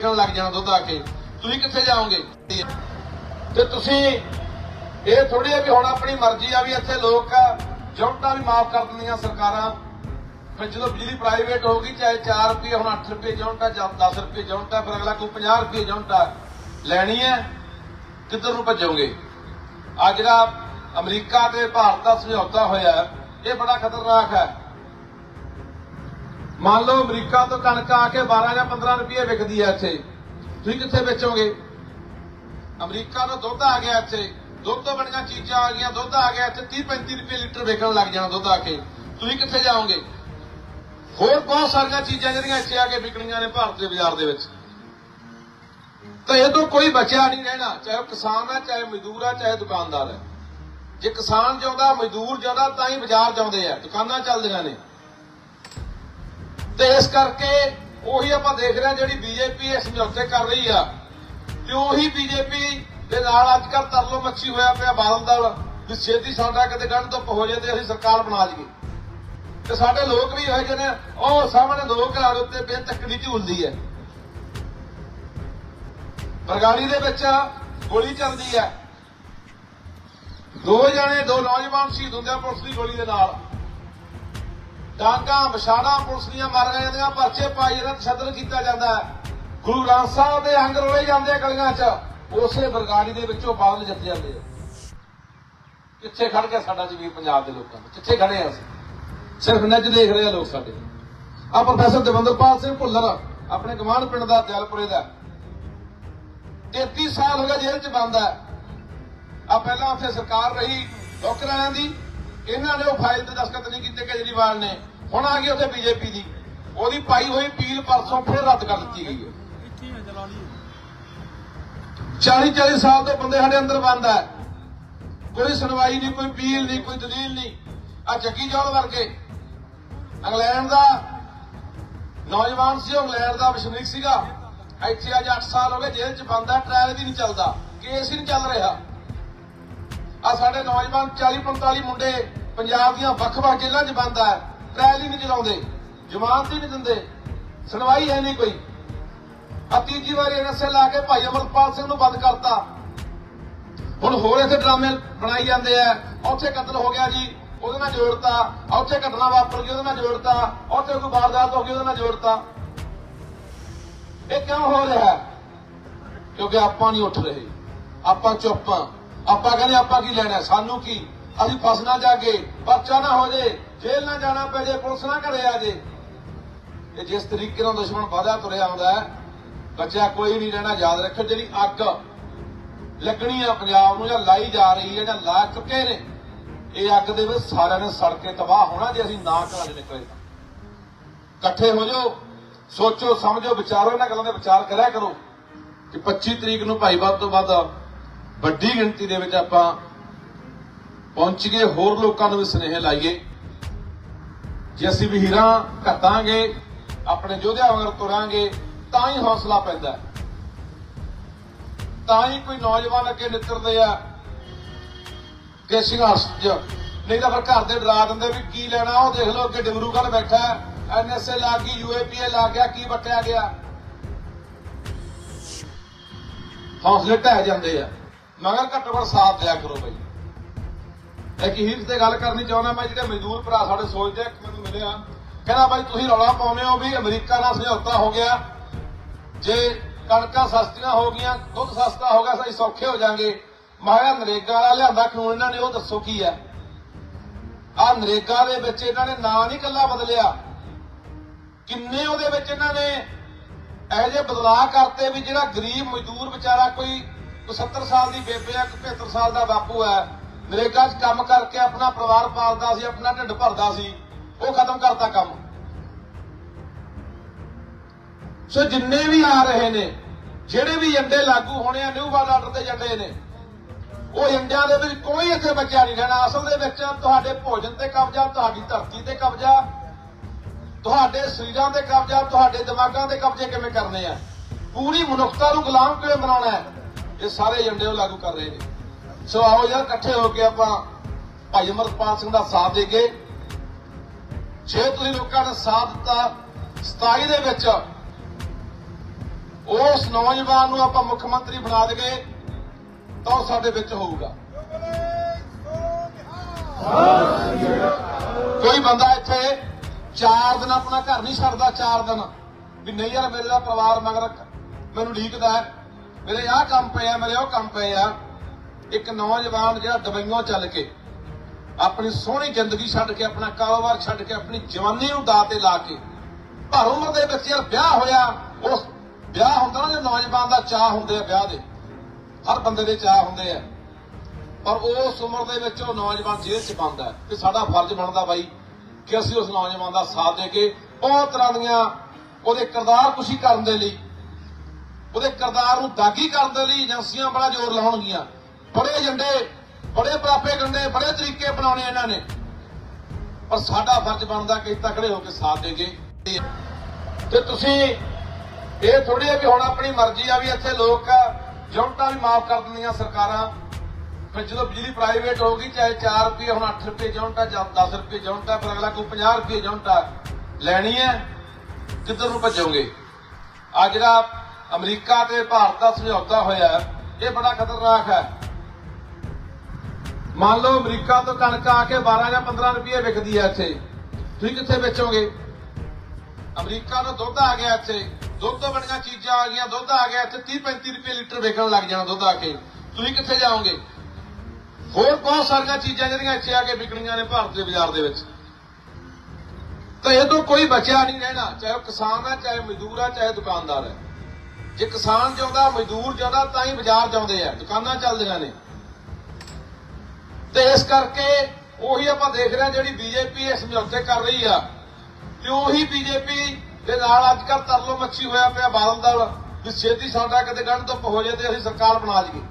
ਕਿਉਂ ਲੱਗ ਜਾਣਾ ਦੁੱਧ ਆ ਕੇ। ਤੁਸੀਂ ਕਿੱਥੇ ਜਾਓਗੇ? ਤੇ ਤੁਸੀਂ ਇਹ ਥੋੜੀ ਹੈ ਵੀ ਹੁਣ ਆਪਣੀ ਮਰਜ਼ੀ ਆ ਵੀ ਇੱਥੇ ਲੋਕ ਜੌਂਟਾਂ ਵੀ ਮਾਫ ਕਰ ਦਿੰਦੀਆਂ ਸਰਕਾਰਾਂ। ਫਿਰ ਜਦੋਂ ਬਿਜਲੀ ਪ੍ਰਾਈਵੇਟ ਹੋਊਗੀ, ਚਾਹੇ 4 ਰੁਪਏ, ਹੁਣ 8 ਰੁਪਏ ਜੌਂਟਾ ਜਾਂ 10 ਰੁਪਏ ਜੌਂਟਾ ਫਿਰ ਅਗਲਾ ਕੋਈ 50 ਰੁਪਏ ਜੌਂਟਾ ਲੈਣੀ ਹੈ, ਕਿੱਧਰ ਨੂੰ ਭੱਜੋਗੇ? ਆ ਜਿਹੜਾ ਅਮਰੀਕਾ ਤੇ ਭਾਰਤ ਦਾ ਸਮਝੌਤਾ ਹੋਇਆ, ਇਹ ਬੜਾ ਖਤਰਨਾਕ ਹੈ। ਮੰਨ ਲਓ ਅਮਰੀਕਾ ਤੋਂ ਕਣਕ ਆ ਕੇ 12 ਜਾਂ 15 ਰੁਪਏ ਵਿਕਦੀ ਹੈ ਇੱਥੇ। ਤੁਸੀਂ ਕਿੱਥੇ ਵੇਚੋਗੇ? ਅਮਰੀਕਾ ਤੋਂ ਦੁੱਧ ਆ ਗਿਆ ਇੱਥੇ। ਦੁੱਧ ਤੋਂ ਬਣੀਆਂ ਚੀਜ਼ਾਂ ਆ ਗਈਆਂ, ਦੁੱਧ ਆ ਗਿਆ ਇੱਥੇ 30 35 ਰੁਪਏ ਲੀਟਰ ਵਿਕਣ ਲੱਗ ਜਾਣਾ ਦੁੱਧ ਆ ਕੇ। ਤੁਸੀਂ ਕਿੱਥੇ ਜਾਓਗੇ? ਹੋਰ ਬਹੁਤ ਸਾਰੀਆਂ ਚੀਜ਼ਾਂ ਜਿਹੜੀਆਂ ਇੱਥੇ ਆ ਕੇ ਵਿਕਣੀਆਂ ਨੇ ਭਾਰਤ ਦੇ ਬਾਜ਼ਾਰ ਦੇ ਵਿੱਚ। ਤਾਂ ਇਹ ਤੋਂ ਕੋਈ ਬਚਿਆ ਨਹੀਂ ਰਹਿਣਾ, ਚਾਹੇ ਉਹ ਕਿਸਾਨ ਹੈ ਚਾਹੇ ਮਜ਼ਦੂਰ ਹੈ ਚਾਹੇ ਦੁਕਾਨਦਾਰ ਹੈ ਜੇ ਕਿਸਾਨ ਜਿਉਂਦਾ, ਮਜ਼ਦੂਰ ਜਿਉਂਦਾ, ਤਾਂ ਹੀ ਬਾਜ਼ਾਰ ਜਾਂਦੇ ਆ। ਦੁਕਾਨਾਂ ਚੱਲਦੀਆਂ ਨੇ। ਤੇ ਇਸ ਕਰਕੇ ਉਹੀ ਆਪਾਂ ਦੇਖ ਰਹੇ ਹਾਂ ਜਿਹੜੀ ਬੀਜੇਪੀ ਇਹ ਸਮਝੌਤੇ ਕਰ ਰਹੀ ਆ। ਤੇ ਉਹੀ ਬੀਜੇਪੀ ਦੇ ਨਾਲ ਅੱਜ ਕੱਲ ਤਰਲੋ ਮੱਛੀ ਹੋਇਆ ਪਿਆ ਬਾਦਲ ਦਲ, ਵੀ ਛੇਤੀ ਸਾਡਾ ਕਿਤੇ ਗੰਢ ਧੁੱਪ ਹੋ ਜਾਏ ਤੇ ਅਸੀਂ ਸਰਕਾਰ ਬਣਾ ਲਈਏ। ਤੇ ਸਾਡੇ ਲੋਕ ਵੀ ਇਹੋ ਜਿਹੇ ਉਹ ਸਾਹਮਣੇ ਦੋ ਘਰਾਂ ਦੇ ਉੱਤੇ ਬੇਤੱਕੜੀ ਝੂਲਦੀ ਹੈ। ਬਰਗਾੜੀ ਦੇ ਵਿੱਚ ਗੋਲੀ ਚੱਲਦੀ ਹੈ। ਦੋ ਜਣੇ, ਦੋ ਨੌਜਵਾਨ ਸ਼ਹੀਦ ਹੁੰਦੇ ਪੁਲਿਸ ਦੀ ਗੋਲੀ ਦੇ ਨਾਲ। ਡਾਂਗਾ ਮਸ਼ਾੜਾ ਪੁਲਿਸ ਦੀਆਂ ਮਾਰੀਆਂ ਜਾਂਦੀਆਂ ਪਰਚੇ ਪਾਈ ਇਹਨਾਂ ਤਸ਼ੱਦਦ ਕੀਤਾ ਜਾਂਦਾ ਗੁਰੂ ਗ੍ਰੰਥ ਸਾਹਿਬ ਦੇ ਅੰਗ ਰੋਲੇ ਜਾਂਦੇ ਗਲੀਆਂ 'ਚ, ਉਸੇ ਬਰਗਾੜੀ ਦੇ ਵਿੱਚੋਂ ਬਾਦਲ ਜਿੱਤ ਜਾਂਦੇ ਆ। ਕਿੱਥੇ ਖੜ ਗਿਆ ਸਾਡਾ ਜਮੀਰ ਪੰਜਾਬ ਦੇ ਲੋਕਾਂ ਦਾ ਕਿੱਥੇ ਖੜੇ ਆ ਅਸੀਂ? ਸਿਰਫ ਨੱਜ ਦੇਖ ਰਹੇ ਆ ਲੋਕ ਸਾਡੇ। ਆ ਪ੍ਰੋਫੈਸਰ ਦਵਿੰਦਰਪਾਲ ਸਿੰਘ ਭੁੱਲਰ, ਆਪਣੇ ਗਵਾਂਢ ਪਿੰਡ ਦਾ, ਦਿਆਲਪੁਰੇ ਦਾ। 33 ਸਾਲ ਹੋ ਗਿਆ ਜੇਲ੍ਹ 'ਚ ਬੰਦ ਹੈ। ਆ ਪਹਿਲਾਂ ਉੱਥੇ ਸਰਕਾਰ ਰਹੀ ਡੋਕਰਾਂ ਦੀ। ਇਹਨਾਂ ਨੇ ਉਹ ਫਾਈਲ ਤੇ ਦਸਖਤ ਨਹੀਂ ਕੀਤੇ ਕੇਜਰੀਵਾਲ ਨੇ। ਹੁਣ ਆ ਗਈ ਉੱਥੇ ਬੀਜੇਪੀ ਦੀ। ਉਹਦੀ ਪਾਈ ਹੋਈ ਪੀਲ ਪਰਸੋਂ ਫਿਰ ਰੱਦ ਕਰ ਦਿੱਤੀ ਗਈ ਹੈ। 40 40 ਸਾਲ ਤੋਂ ਬੰਦੇ ਸਾਡੇ ਅੰਦਰ ਬੰਦ ਹੈ। ਕੋਈ ਸੁਣਵਾਈ ਨਹੀਂ, ਕੋਈ ਪੀਲ ਨਹੀਂ, ਕੋਈ ਦਲੀਲ ਨਹੀਂ। ਆ ਜੱਗੀ ਜੌਲ ਵਰਗੇ। ਇੰਗਲੈਂਡ ਦਾ ਨੌਜਵਾਨ ਸੀ, ਉਹ ਇੰਗਲੈਂਡ ਦਾ ਵਸਨੀਕ ਸੀਗਾ। ਇੱਥੇ ਅੱਜ 8 ਸਾਲ ਹੋ ਗਏ, ਜੇਲ੍ਹ 'ਚ ਬੰਦ ਹੈ ਟ੍ਰਾਇਲ ਵੀ ਨਹੀਂ ਚੱਲਦਾ। ਕੇਸ ਹੀ ਨਹੀਂ ਚੱਲ ਰਿਹਾ। ਆ ਸਾਡੇ ਨੌਜਵਾਨ 40 45 ਮੁੰਡੇ ਪੰਜਾਬ ਦੀਆਂ ਵੱਖ-ਵੱਖ ਜੇਲ੍ਹਾਂ 'ਚ ਬੰਦ ਹੈ। ਟ੍ਰਾਇਲ ਹੀ ਨਹੀਂ ਚਲਾਉਂਦੇ ਜ਼ਮਾਨਤ ਹੀ ਨਹੀਂ ਦਿੰਦੇ, ਸੁਣਵਾਈ ਹੈ ਨਹੀਂ ਕੋਈ। ਆ ਤੀਜੀ ਵਾਰੀ ਐਨਐਸਏ ਲਾ ਕੇ ਭਾਈ ਅਮਰਪਾਲ ਸਿੰਘ ਨੂੰ ਬੰਦ ਕਰਤਾ। ਹੁਣ ਹੋਰ ਇੱਥੇ ਡਰਾਮੇ ਬਣਾਈ ਜਾਂਦੇ ਆ। ਉੱਥੇ ਕਤਲ ਹੋ ਗਿਆ ਜੀ, ਉਹਦੇ ਨਾਲ ਜੋੜਤਾ। ਉੱਥੇ ਘਟਨਾ ਵਾਪਰ ਗਈ, ਉਹਦੇ ਨਾਲ ਜੋੜਤਾ। ਉੱਥੇ ਕੋਈ ਵਾਰਦਾਤ ਹੋ ਗਈ, ਉਹਦੇ ਨਾਲ ਜੋੜਤਾ। ਇਹ ਕਿਉਂ ਹੋ ਰਿਹਾ ਕਿਉਂਕਿ ਆਪਾਂ ਨਹੀਂ ਉੱਠ ਰਹੇ। ਆਪਾਂ ਚੁੱਪ ਆਪਾਂ ਕਹਿੰਦੇ ਆਪਾਂ ਕੀ ਲੈਣਾ ਸਾਨੂੰ ਕੀ? ਅਸੀਂ ਫਸਣਾ ਕੇ ਪਰਚਾ ਨਾ ਹੋ ਜੇ। ਜੇਲ੍ਹ ਨਾ ਜਾਣਾ ਪੈ ਜੇ, ਪੁਲਿਸ ਨਾ ਘਰੇ ਆ ਜੇ। ਇਹ ਜਿਸ ਤਰੀਕੇ ਨਾਲ ਦੁਸ਼ਮਣ ਵਾਧਾ ਤੁਰਿਆ ਆਉਂਦਾ ਹੈ ਬੱਚਾ ਕੋਈ ਨਹੀਂ ਰਹਿਣਾ, ਯਾਦ ਰੱਖੋ ਜਿਹੜੀ ਅੱਗ ਲੱਗਣੀ ਆ ਪੰਜਾਬ ਨੂੰ ਜਾਂ ਲਾਈ ਜਾ ਰਹੀ ਹੈ ਜਾਂ ਲਾ ਚੁੱਕੇ ਨੇ, ਇਹ ਅੱਗ ਦੇ ਵਿੱਚ ਸਾਰਿਆਂ ਨੇ ਸੜ ਕੇ ਤਬਾਹ ਹੋਣਾ ਜੇ ਅਸੀਂ ਨਾ ਘਰਾਂ ਨਿਕਲੇ ਇਕੱਠੇ ਹੋ ਜਾਓ, ਸੋਚੋ, ਸਮਝੋ, ਵਿਚਾਰੋ, ਇਹਨਾਂ ਗੱਲਾਂ ਦੇ ਵਿਚਾਰ ਕਰਿਆ ਕਰੋ ਕਿ 25 ਤਰੀਕ ਨੂੰ ਭਾਈ ਵੱਧ ਤੋਂ ਵੱਧ ਵੱਡੀ ਗਿਣਤੀ ਦੇ ਵਿੱਚ ਆਪਾਂ ਪਹੁੰਚ ਗਏ, ਹੋਰ ਲੋਕਾਂ ਨੂੰ ਵੀ ਸੁਨੇਹੇ ਲਾਈਏ। ਜੇ ਅਸੀਂ ਵੀਰਾਂ ਘਟਾਂਗੇ, ਆਪਣੇ ਯੋਧਿਆਂ ਵਾਂਗ ਤੁਰਾਂਗੇ, ਤਾਂ ਹੀ ਹੌਸਲਾ ਪੈਂਦਾ ਤਾਂ ਹੀ ਕੋਈ ਨੌਜਵਾਨ ਅੱਗੇ ਨਿਕਲਦੇ ਆ ਕਿ ਸੰਘਰਸ਼ 'ਚ। ਨਹੀਂ ਤਾਂ ਫਿਰ ਘਰ ਦੇ ਡਰਾ ਦਿੰਦੇ ਵੀ ਕੀ ਲੈਣਾ, ਉਹ ਦੇਖ ਲਓ ਅੱਗੇ ਡਿਬਰੂਗੜ੍ਹ ਬੈਠਾ ਐਨਐਸਏ ਲਾ ਗਈ ਯੂਏਪੀਏ ਲਾ ਗਿਆ, ਕੀ ਵਟਿਆ ਗਿਆ। ਹੌਸਲੇ ਢਹਿ ਜਾਂਦੇ ਆ। ਮਗਰ ਘੱਟੋ ਘੱਟ ਸਾਥ ਦਿਆ ਕਰੋ ਬਈ। ਇੱਕ ਤੇ ਗੱਲ ਕਰਨੀ ਚਾਹੁੰਦਾ ਮੈਂ, ਜਿਹੜੇ ਮਜ਼ਦੂਰ ਭਰਾ ਸਾਡੇ ਸੋਚਦੇ ਮੈਨੂੰ ਮਿਲਿਆ। ਕਹਿੰਦਾ, ਬਾਈ, ਤੁਸੀਂ ਰੌਲਾ ਪਾਉਂਦੇ ਹੋ ਵੀ ਅਮਰੀਕਾ ਨਾਲ ਸਮਝੌਤਾ ਹੋ ਗਿਆ। ਜੇ ਕਣਕਾਂ ਸਸਤੀਆਂ ਹੋ ਗਈਆਂ, ਦੁੱਧ ਸਸਤਾ ਹੋ ਗਿਆ ਅਸੀਂ ਸੌਖੇ ਹੋ ਜਾਾਂਗੇ। ਮਾਇਆ ਨਰੇਗਾ ਵਾਲਾ ਲਿਆਂਦਾ ਕਾਨੂੰਨ, ਇਹਨਾਂ ਨੇ ਉਹ ਦੱਸੋ ਕੀ ਹੈ? ਆ ਨਰੇਗਾ ਦੇ ਵਿੱਚ ਇਹਨਾਂ ਨੇ ਨਾਂ ਨਹੀਂ ਕੱਲਾ ਬਦਲਿਆ। ਕਿੰਨੇ ਉਹਦੇ ਵਿੱਚ ਇਹਨਾਂ ਨੇ ਇਹੋ ਜਿਹੇ ਬਦਲਾਅ ਕਰਤੇ ਵੀ ਜਿਹੜਾ ਗਰੀਬ ਮਜ਼ਦੂਰ ਵਿਚਾਰਾ ਕੋਈ ਕੋਈ 70 ਸਾਲ ਦੀ ਬੇਬੇ ਆ 75 ਸਾਲ ਦਾ ਬਾਪੂ ਹੈ। ਨਰੇਗਾ 'ਚ ਕੰਮ ਕਰਕੇ ਆਪਣਾ ਪਰਿਵਾਰ ਪਾਲਦਾ ਸੀ, ਆਪਣਾ ਢਿੱਡ ਭਰਦਾ ਸੀ, ਉਹ ਖਤਮ ਕਰਤਾ ਕੰਮ। ਸੋ ਜਿੰਨੇ ਵੀ ਆ ਰਹੇ ਨੇ, ਜਿਹੜੇ ਵੀ ਏਜੰਡੇ ਲਾਗੂ ਹੋਣੇ ਆ ਨਿਊ ਵਰਲਡ ਆਰਡਰ ਦੇ ਏਜੰਡੇ ਨੇ, ਉਹ ਏਜੰਡਿਆਂ ਦੇ ਵਿੱਚ ਕੋਈ ਇੱਥੇ ਬਚਿਆ ਨਹੀਂ ਰਹਿਣਾ। ਅਸਲ ਦੇ ਵਿੱਚ ਤੁਹਾਡੇ ਭੋਜਨ ਤੇ ਕਬਜ਼ਾ, ਤੁਹਾਡੀ ਧਰਤੀ ਤੇ ਕਬਜ਼ਾ, ਤੁਹਾਡੇ ਸਰੀਰਾਂ ਤੇ ਕਬਜ਼ਾ, ਤੁਹਾਡੇ ਦਿਮਾਗਾਂ ਤੇ ਕਬਜ਼ੇ ਕਿਵੇਂ ਕਰਨੇ ਆ? ਪੂਰੀ ਮਨੁੱਖਤਾ ਨੂੰ ਗੁਲਾਮ ਕਿਵੇਂ ਬਣਾਉਣਾ ਹੈ? ਇਹ ਸਾਰੇ ਏਜੰਡੇ ਉਹ ਲਾਗੂ ਕਰ ਰਹੇ ਨੇ। ਸੋ ਆਓ ਯਾਰ, ਇਕੱਠੇ ਹੋ ਕੇ ਆਪਾਂ ਭਾਈ ਅਮਰਪਾਲ ਸਿੰਘ ਦਾ ਸਾਥ ਦੇਗੇ ਜੇ ਤੁਸੀਂ ਲੋਕਾਂ ਨੇ ਸਾਥ ਦਿੱਤਾ 27 ਦੇ ਵਿੱਚ, ਉਸ ਨੌਜਵਾਨ ਨੂੰ ਆਪਾਂ ਮੁੱਖ ਮੰਤਰੀ ਬਣਾ ਦਈਏ, ਤਾਂ ਉਹ ਸਾਡੇ ਵਿੱਚ ਹੋਊਗਾ। ਕੋਈ ਬੰਦਾ ਇੱਥੇ 4 ਦਿਨ ਆਪਣਾ ਘਰ ਨਹੀਂ ਛੱਡਦਾ 4 ਦਿਨ। ਵੀ ਨਹੀਂ ਯਾਰ, ਮੇਰੇ ਦਾ ਪਰਿਵਾਰ ਮਗਰ ਮੈਨੂੰ ਢੀਕਦਾ ਹੈ। ਮੇਰੇ ਆਹ ਕੰਮ ਪਏ ਆ, ਮੇਰੇ ਉਹ ਕੰਮ ਪਏ ਆ। ਇੱਕ ਨੌਜਵਾਨ ਜਿਹੜਾ ਦਵਾਈਆਂ ਚੱਲ ਕੇ ਆਪਣੀ ਸੋਹਣੀ ਜ਼ਿੰਦਗੀ ਛੱਡ ਕੇ, ਆਪਣਾ ਕਾਰੋਬਾਰ ਛੱਡ ਕੇ, ਆਪਣੀ ਜਵਾਨੀ ਨੂੰ ਦਾਅ ਤੇ ਲਾ ਕੇ ਭਰ ਉਮਰ ਦੇ ਵਿੱਚ ਯਾਰ ਵਿਆਹ ਹੋਇਆ, ਉਸ ਵਿਆਹ ਹੁੰਦਾ ਨਾ ਜੇ ਨੌਜਵਾਨ ਦਾ ਚਾਹ ਹੁੰਦੇ ਆ ਵਿਆਹ ਦੇ, ਹਰ ਬੰਦੇ ਦੇ ਚਾਹ ਹੁੰਦੇ ਆ। ਪਰ ਉਸ ਉਮਰ ਦੇ ਵਿੱਚ ਉਹ ਨੌਜਵਾਨ ਜੇਲ੍ਹ 'ਚ ਬੰਦ ਹੈ ਤੇ ਸਾਡਾ ਫਰਜ਼ ਬਣਦਾ ਬਾਈ ਕਿ ਅਸੀਂ ਉਸ ਨੌਜਵਾਨ ਦਾ ਸਾਥ ਦੇ ਕੇ ਬਹੁਤ ਤਰ੍ਹਾਂ ਦੀਆਂ ਉਹਦੇ ਕਿਰਦਾਰ ਕੁਸ਼ੀ ਕਰਨ ਦੇ ਲਈ, ਉਹਦੇ ਕਿਰਦਾਰ ਨੂੰ ਦਾਗੀ ਕਰਨ ਦੇ ਲਈ ਏਜੰਸੀਆਂ ਬੜਾ ਜ਼ੋਰ ਲਾਉਣਗੀਆਂ। ਬੜੇ ਏਜੰਡੇ ਬੜੇ ਪ੍ਰਾਪੇ ਗੰਡੇ, ਬੜੇ ਤਰੀਕੇ ਬਣਾਉਣੇ ਇਹਨਾਂ ਨੇ। ਪਰ ਸਾਡਾ ਫਰਜ਼ ਬਣਦਾ ਕਿ ਤਕੜੇ ਹੋ ਕੇ ਸਾਥ ਦੇਗੇ ਤੇ ਤੁਸੀਂ ਇਹ ਥੋੜੀ ਹੈ ਵੀ ਹੁਣ ਆਪਣੀ ਮਰਜ਼ੀ ਆ ਵੀ ਇੱਥੇ ਲੋਕ ਜੌਂਟਾਂ ਵੀ ਮਾਫ ਕਰ ਦਿੰਦੀਆਂ ਸਰਕਾਰਾਂ। ਫਿਰ ਜਦੋਂ ਬਿਜਲੀ ਪ੍ਰਾਈਵੇਟ ਹੋ ਗਈ ਚਾਹੇ 4 ਰੁਪਏ, ਹੁਣ 8 ਰੁਪਏ ਜੌਂਟਾ ਜਾਂ 10 ਰੁਪਏ ਜੌਂਟਾ ਫਿਰ ਅਗਲਾ ਕੋਈ 50 ਰੁਪਏ ਜੌਂਟਾ ਲੈਣੀ ਹੈ, ਕਿੱਧਰ ਨੂੰ ਭੱਜੋਗੇ? ਆ ਜਿਹੜਾ ਅਮਰੀਕਾ ਤੇ ਭਾਰਤ ਦਾ ਸਮਝੌਤਾ ਹੋਇਆ, ਇਹ ਬੜਾ ਖਤਰਨਾਕ ਹੈ। ਮੰਨ ਲਓ ਅਮਰੀਕਾ ਤੋਂ ਕਣਕ ਆ ਕੇ 12 ਜਾਂ 15 ਰੁਪਏ ਵਿਕਦੀ ਹੈ ਇੱਥੇ। ਤੁਸੀਂ ਕਿੱਥੇ ਵੇਚੋਗੇ? ਅਮਰੀਕਾ ਤੋਂ ਦੁੱਧ ਆ ਗਿਆ ਇੱਥੇ। ਦੁੱਧ ਤੋਂ ਬਣੀਆਂ ਚੀਜ਼ਾਂ ਆ ਗਈਆਂ, ਦੁੱਧ ਆ ਗਿਆ ਇੱਥੇ 30 35 ਰੁਪਏ ਲੀਟਰ ਵਿਕਣ ਲੱਗ ਜਾਣਾ ਦੁੱਧ ਆ ਕੇ। ਤੁਸੀਂ ਕਿੱਥੇ ਜਾਓਗੇ? ਹੋਰ ਬਹੁਤ ਸਾਰੀਆਂ ਚੀਜ਼ਾਂ ਜਿਹੜੀਆਂ ਇੱਥੇ ਆ ਕੇ ਵਿਕਣੀਆਂ ਨੇ ਭਾਰਤ ਦੇ ਬਾਜ਼ਾਰ ਦੇ ਵਿੱਚ। ਤਾਂ ਇਹ ਤੋਂ ਕੋਈ ਬਚਿਆ ਨਹੀਂ ਰਹਿਣਾ, ਚਾਹੇ ਉਹ ਕਿਸਾਨ ਹੈ ਚਾਹੇ ਮਜ਼ਦੂਰ ਹੈ ਚਾਹੇ ਦੁਕਾਨਦਾਰ ਹੈ ਜੇ ਕਿਸਾਨ ਜਿਉਂਦਾ, ਮਜ਼ਦੂਰ ਜਿਉਂਦਾ, ਤਾਂ ਹੀ ਬਾਜ਼ਾਰ ਜਾਂਦੇ ਆ। ਦੁਕਾਨਾਂ ਚੱਲਦੀਆਂ ਨੇ। ਤੇ ਇਸ ਕਰਕੇ ਉਹੀ ਆਪਾਂ ਦੇਖ ਰਹੇ ਹਾਂ ਜਿਹੜੀ ਬੀਜੇਪੀ ਇਹ ਸਮਝੌਤੇ ਕਰ ਰਹੀ ਆ। ਤੇ ਉਹੀ ਬੀਜੇਪੀ ਦੇ ਨਾਲ ਅੱਜ ਕੱਲ੍ਹ ਤਰਲੋ ਮੱਛੀ ਹੋਇਆ ਪਿਆ ਬਾਦਲ ਦਲ, ਵੀ ਛੇਤੀ ਸਾਡਾ ਕਿਤੇ ਗੰਢ ਧੁੱਪ ਹੋ ਜਾਏ ਤੇ ਅਸੀਂ ਸਰਕਾਰ ਬਣਾ ਲਈਏ।